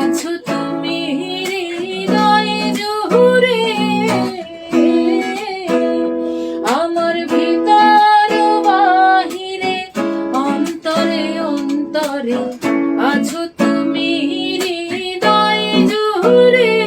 আছো তুমি হৃদয়ে জহুরে। আমার ভিতর বাহিরে অন্তরে অন্তরে আছো তুমি হৃদয়ে জহুরে।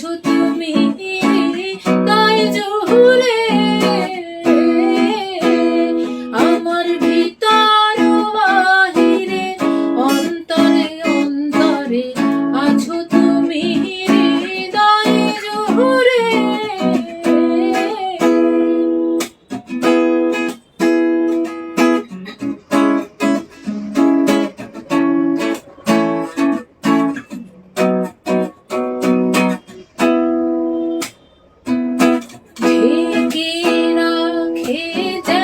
mucho tiempo. Hey,